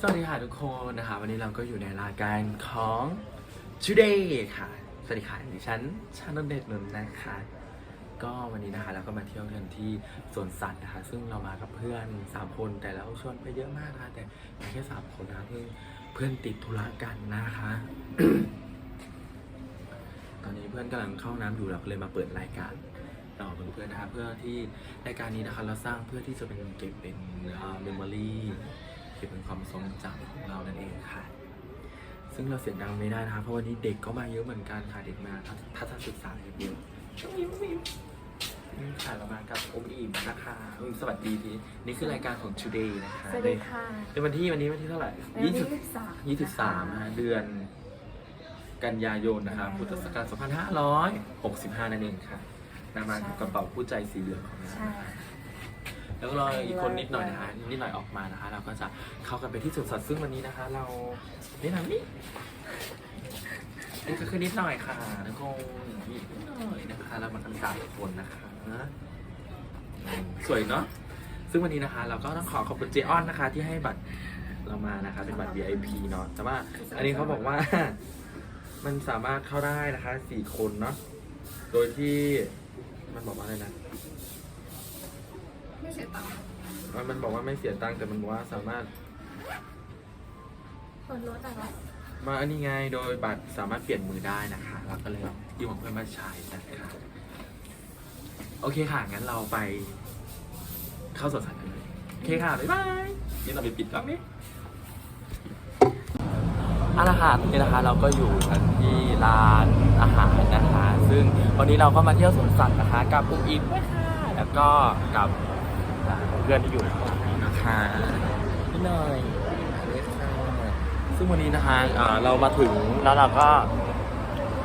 สวัสดีค่ะทุกคนนะคะ วันนี้เราก็อยู่ในรายการของ Today ค่ะ สวัสดีค่ะดิฉันชานนเดชนนท์นะคะ ก็วันนี้นะคะเราก็มาเที่ยวกันที่สวนสัตว์นะคะ ซึ่งเรามากับเพื่อนสามคนแต่เราชวนไปเยอะมากนะคะแต่มาแค่สามคนนะคะเพื่อนเพื่อนติดธุระกันนะคะ ตอนนี้เพื่อนกำลังเข้าน้ำอยู่เราก็เลยมาเปิดรายการต่อเพื่อนๆนะคะเพื่อที่รายการนี้นะคะเราสร้างเพื่อที่จะเป็นเก็บเป็นเมมโมรี เก็บเป็นความทรงจำของเรานั่นเองค่ะ ซึ่งเราเสียงดังไม่ได้นะคะ เพราะวันนี้เด็กก็มาเยอะเหมือนกันค่ะ เด็กมาทัศนศึกษาเยอะนี่ค่ะเรามากับอมอิ่มนะคะอมอิ่มสวัสดีทีนี่คือรายการของ Today นะคะสวัสดีค่ะในวันที่วันนี้วันที่เท่าไหร่วันที่23ยี่สิบสามนะเดือนกันยายนนะคะพุทธศักราช2565 นั่นเองค่ะนามากับกระเป๋าผู้ใจสีเหลืองของเรา แล้วก็รออีกคนนิดหน่อยนะคะนิดหน่อยออกมานะคะ เราก็จะเข้ากันไปที่สวนสัตว์ซึ่งวันนี้นะคะ เรานี่นะนี่นี่ก็คือนิดหน่อยค่ะแล้วก็นิดหน่อยนะคะเรามากันสามคนนะคะสวยเนาะซึ่งวันนี้นะคะ เราก็ต้องขอขอบคุณเจออนนะคะ ที่ให้บัตรเรามานะคะ เป็นบัตร VIP เนาะแต่ว่าอันนี้เขาบอกว่า มันสามารถเข้าได้นะคะสี่คนเนาะโดยที่มันบอกว่าอะไรนะ ไม่เสียตังค์มันมันบอกว่าไม่เสียตังค์แต่มันบอกว่าสามารถคนรถอะไรมาอันนี้ไงโดยบัตรสามารถเปลี่ยนมือได้นะคะเราก็เลยยืมของเพื่อนมาใช้นะคะโอเคค่ะงั้นเราไป เข้าสวนสัตว์กันเลยโอเคค่ะบ๊ายบายนี่เราไปปิดกล้องนี้เอาละค่ะนี่นะคะเราก็อยู่กันที่ร้านอาหารนะคะ ซึ่งวันนี้เราก็มาเที่ยวสวนสัตว์นะคะ กับปุ๊กอิ๊บด้วยค่ะแล้วก็กับ เพื่อนที่อยู่ข้างหลังนี้นะคะพี่หน่อยด้วยค่ะซึ่งวันนี้นะคะอ่าเรามาถึงแล้วเราก็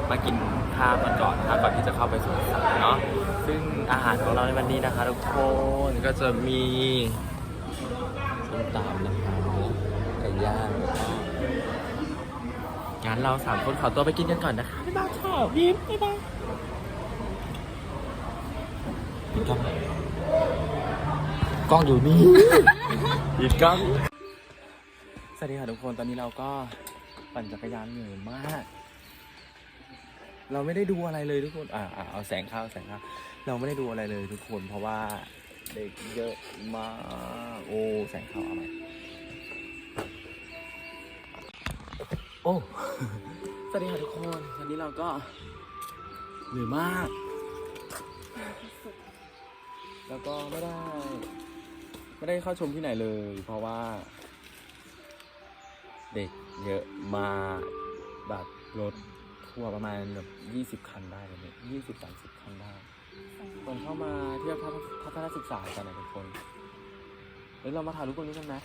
มากินข้าวกันก่อนนะคะก่อนที่จะเข้าไปสวนสัตว์เนาะซึ่งอาหารของเราในวันนี้นะคะทุกคนก็จะมีส้มตำนะคะไก่ย่างแล้วก็งั้นเราสามคนขอตัวไปกินกันก่อนนะคะบ๊ายบายค่ะยิ้มบ๊ายบายปิดก ล้องกล้องอยู่นี่ปิดกล้อง สวัสดีค่ะทุกคน ตอนนี้เราก็ปั่นจักรยานเหนื่อยมาก เราไม่ได้ดูอะไรเลยทุกคนอ่าอ่าเอาแสงเข้าแสงเข้า เราไม่ได้ดูอะไรเลยทุกคน เพราะว่าเด็กเยอะมาก โอ้ แสงเข้าเอาไหมโอ้ สวัสดีค่ะทุกคนวันนี้เราก็เหนื่อยมาก แล้วก็ไม่ได้ ไม่ได้เข้าชมที่ไหนเลย เพราะว่า เด็กเยอะมากแบบรถทัวร์ประมาณแบบยี่สิบคันได้เลยยี่สิบสามสิบคันได้ คนเข้ามาเที่ยวทัศนศึกษากันนะทุกคนเดี๋ยวเรามาถ่ายรูปตรงนี้กันไหม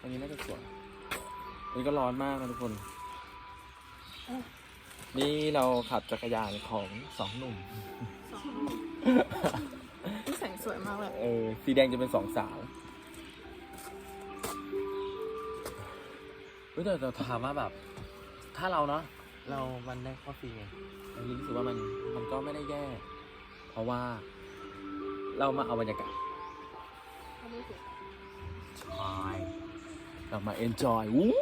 อันนี้น่าจะสวยอันนี้ก็ร้อนมากนะทุกคน นี่เราขับจักรยานของสองหนุ่ม ที่แสงสวยมากเลย เออ สีแดงจะเป็นสองสาวเฮ้ยแต่แต่ถามว่าแบบ ถ้าเราเนาะเรามันได้ข้อฟรีไงเรารู้สึกว่ามันมันก็ไม่ได้แย่ เพราะว่าเรามาเอาบรรยากาศใช่เรามาเอนจอยวู้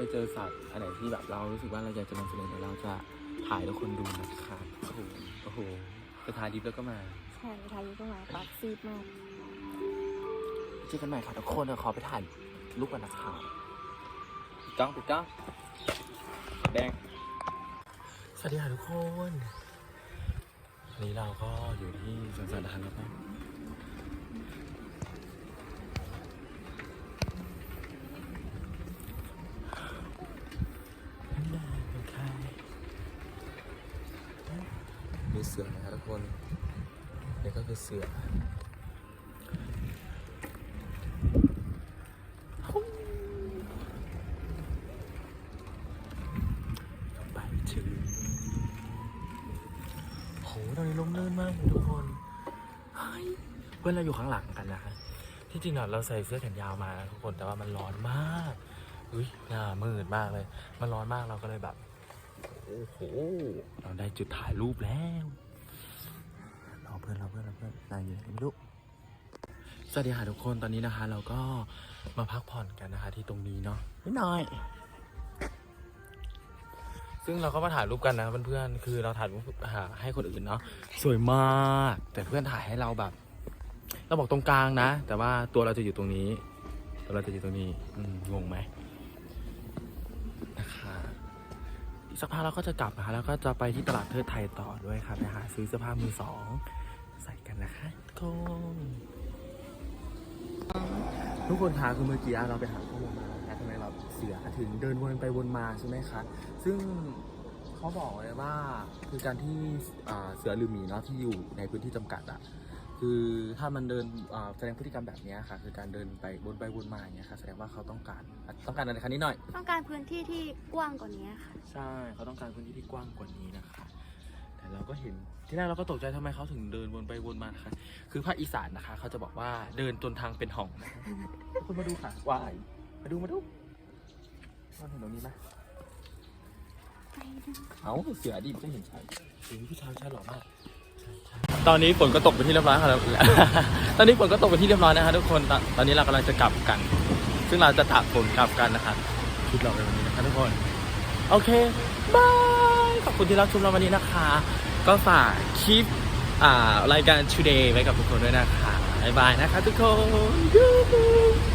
ไว้ถ้าเราไปเจอสัตว์อันไหนที่แบบเรารู้สึกว่าเราอยากจะนำเสนอเนี่ยเราจะถ่ายให้ทุกคนดูนะคะโอ้โหโอ้โหไปถ่ายดิฟแล้วก็มาใช่ทายุก็มาปากซีดมากเจอกันใหม่ค่ะทุกคนเดี๋ยวขอไปถ่ายรูปกันนะคะปิดกล้องปิดกล้องแดงสวัสดีค่ะทุกคนวันนี้เราก็อยู่ที่สวนสัตว์นะครับแล้วก็ สือนะครับทุกคนนี่ก็คือเสือไปถึงโหตอนนี้ลมลื่นมากเลยทุกคนเพื่อนเราอยู่ข้างหลังกันนะฮะที่จริงเนาะเราใส่เสื้อแขนยาวมาทุกคนแต่ว่ามันร้อนมากอุ้ยหน้ามืดมากเลย มันร้อนมากเราก็เลยแบบ โอ้โห เราได้จุดถ่ายรูปแล้ว พื่อนเราเพื่อนเราเพื่อนนายอยู่ไหนไม่รู้สวัสดีค่ะทุกคนตอนนี้นะคะ เราก็มาพักผ่อนกันนะคะ ที่ตรงนี้เนาะนิดหน่อย ซึ่งเราก็มาถ่ายรูปกันนะเพื่อนๆคือเราถ่ายรูปหาให้คนอื่นเนาะสวยมาก แต่เพื่อนถ่ายให้เราแบบ เราบอกตรงกลางนะ แต่ว่าตัวเราจะอยู่ตรงนี้ ตัวเราจะอยู่ตรงนี้อืมงงไหมนะคะอีกสักพักเราก็จะกลับนะคะแล้วก็จะไปที่ตลาดเทิดไทยต่อด้วยค่ะไปหาซื้อเสื้อผ้ามือสอง ใส่กันนะคะทุกคนทุกคนคะคือเมื่อกี้เราไปหาข้อมูลมานะคะทำไมเราเสือถึงเดินวนไปวนมาใช่ไหมคะ ซึ่งเขาบอกเลยว่าคือการที่อ่าเสือหรือหมีเนาะที่อยู่ในพื้นที่จำกัดอะคือถ้ามันเดินอ่าแสดงพฤติกรรมแบบเนี้ยค่ะ คือการเดินไปวนไปวนมาอย่างเงี้ยค่ะ แสดงว่าเขาต้องการอะต้องการอะไรคะนิดหน่อย ต้องการพื้นที่ที่กว้างกว่านี้ค่ะ ใช่เขาต้องการพื้นที่ที่กว้างกว่านี้นะคะแต่ เราก็เห็นที่แรกเราก็ตกใจทำไมเขาถึงเดินวนไปวนมานะคะ คือภาคอีสานนะคะ เขาจะบอกว่าเดินจนทางเป็นห่องนะคะคุณมาดูค่ะวายมาดูมาดูมองเห็นตรงนี้ไหมเอาเสือดิบจะเห็นชัดสีผู้ชายชายหล่อมาก ตอนนี้ฝนก็ตกไปที่เรียบร้อยครับตอนนี้ฝนก็ตกไปที่เรียบร้อยนะครับทุกคนตอนตอนนี้เรากำลังจะกลับกัน ซึ่งเราจะตากฝนกลับกันนะครับคลิปเราในวันนี้นะครับทุกคน โอเคบายขอบคุณที่รับชมเราวันนี้นะคะ ก็ฝากคลิปอ่ารายการ today ไว้กับทุกคนด้วยนะคะบายบายนะคะทุกคน